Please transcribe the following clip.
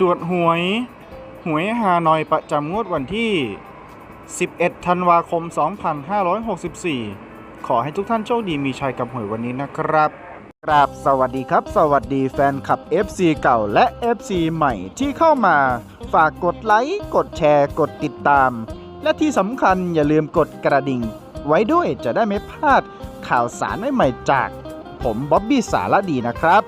ตรวจหวย หวยฮานอยประจำงวดวันที่ 11 ธันวาคม 2564 ขอให้ทุกท่านโชคดีมีชัยกับหวยวันนี้นะครับกราบสวัสดีครับ สวัสดีแฟนคลับ FC เก่าและ FC ใหม่ที่เข้ามา ฝากกดไลค์ กดแชร์ กดติดตาม และที่สำคัญอย่าลืมกดกระดิ่ง ไว้ด้วยจะได้ไม่พลาดข่าวสารใหม่ๆจาก ผมบ๊อบบี้สารดีนะครับ